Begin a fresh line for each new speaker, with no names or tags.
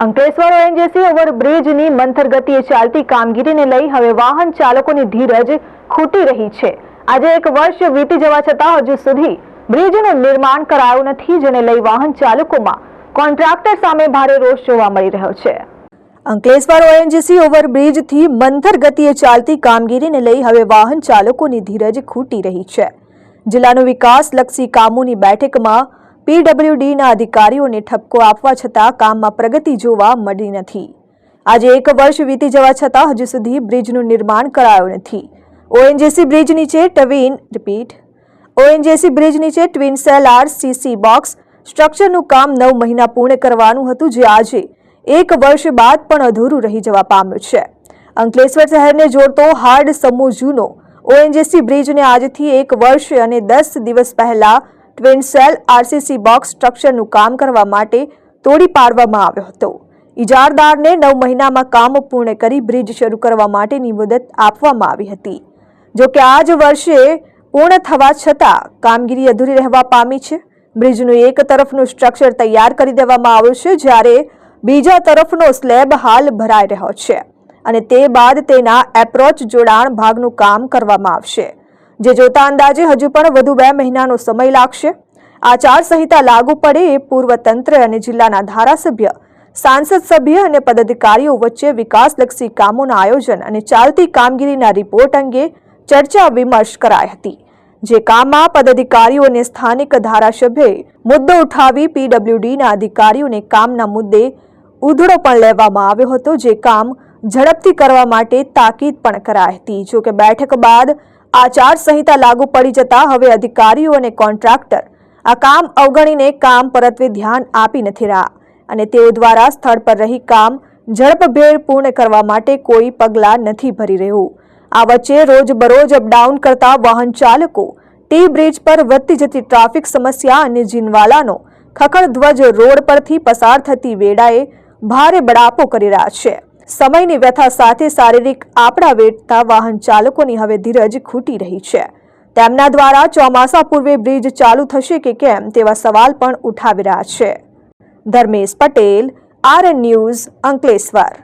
Ankleshwar ONGC ઓવરબ્રિજની મંથર ગતિએ ચાલતી કામગીરીને લઈ હવે વાહન ચાલકોની ધીરજ ખૂટી રહી છે. આજે એક વર્ષ વીતી જવા છતાં હજુ સુધી બ્રિજનું નિર્માણ કરાયું નથી, જેને લઈ વાહન ચાલકોમાં કોન્ટ્રાક્ટર સામે ભારે રોષ જોવા મળી રહ્યો છે. અંકલેશ્વર ઓએનજીસી ઓવરબ્રિજથી મંથર ગતિએ ચાલતી કામગીરીને લઈ હવે વાહન ચાલકોની ધીરજ ખૂટી રહી છે. જિલ્લાનું વિકાસલક્ષી કામોની બેઠકમાં પીડબ્લ્યુડીના અધિકારીઓને ઠપકો આપવા છતાં કામમાં પ્રગતિ જોવા મળી નથી. આજે એક વર્ષ વીતી જવા છતાં હજુ સુધી બ્રિજનું નિર્માણ કરાયું નથી. ઓએનજીસી બ્રિજ નીચે ટવીન, રિપીટ, ઓએનજીસી બ્રિજ નીચે twin cell R CC box, સ્ટ્રક્ચરનું કામ નવ મહિના પૂર્ણ કરવાનું હતું જે આજે એક વર્ષ બાદ પણ અધૂરું રહી જવા પામ્યું છે. અંકલેશ્વર શહેરને જોડતો હાર્ડ સમૂહ જૂનો ઓએનજીસી બ્રિજને આજથી એક વર્ષ અને દસ દિવસ પહેલા ટ્વિન સેલ આરસીસી બોક્સ સ્ટ્રક્ચરનું કામ કરવા માટે તોડી પાડવામાં આવ્યો હતો. ઇજારદારને નવ મહિનામાં કામ પૂર્ણ કરી બ્રિજ શરૂ કરવા માટેની મુદત આપવામાં આવી હતી. જો કે આ જ વર્ષે પૂર્ણ થવા છતાં કામગીરી અધૂરી રહેવા પામી છે. બ્રિજનું એક તરફનું સ્ટ્રક્ચર તૈયાર કરી દેવામાં આવ્યું છે, જ્યારે બીજા તરફનો સ્લેબ હાલ ભરાઈ રહ્યો છે અને તે બાદ તેના એપ્રોચ જોડાણ ભાગનું કામ કરવામાં આવશે. જે જોતા અંદાજે હજુ પણ વધુ બે મહિનાનો સમય લાગશે. આચાર સંહિતા લાગુ પડે એ પૂર્વ તંત્ર અને જિલ્લાના ધારાસભ્ય, સાંસદ સભ્ય અને પદાધિકારીઓ વચ્ચે વિકાસલક્ષી કામોના આયોજન અને ચાલતી કામગીરીના રિપોર્ટ અંગે ચર્ચા વિમર્શ કરાઈ હતી. જે કામમાં પદાધિકારીઓ અને સ્થાનિક ધારાસભ્યએ મુદ્દો ઉઠાવી પીડબ્લ્યુડીના અધિકારીઓને કામના મુદ્દે ઉધડો પણ લેવામાં આવ્યો હતો. જે કામ ઝડપથી કરવા માટે તાકીદ પણ કરાઈ હતી. જો કે બેઠક બાદ આચાર સંહિતા લાગુ પડી જતા હવે અધિકારીઓ અને કોન્ટ્રાક્ટર આ કામ અવગણીને કામ પરત્વે ધ્યાન આપી નથી રહ્યા. અને તેઓ દ્વારા સ્થળ પર રહી કામ ઝડપભેર પૂર્ણ કરવા માટે કોઈ પગલાં નથી ભરી રહ્યું. આ વચ્ચે રોજબરોજ અપડાઉન કરતા વાહન ચાલકો, ટી બ્રિજ પર વધતી જતી ટ્રાફિક સમસ્યા અને જીનવાલાનો ખખડધ્વજ રોડ પરથી પસાર થતી વેળાએ ભારે બડાપો કરી રહ્યા છે. સમયની વ્યથા સાથે શારીરિક આપડા વેઠતા વાહન ચાલકોની હવે ધીરજ ખૂટી રહી છે. તેમના દ્વારા ચોમાસા પૂર્વે બ્રિજ ચાલુ થશે કે કેમ તેવા સવાલ પણ ઉઠાવી રહ્યા છે. Dharmesh Patel R news, Ankleshwar.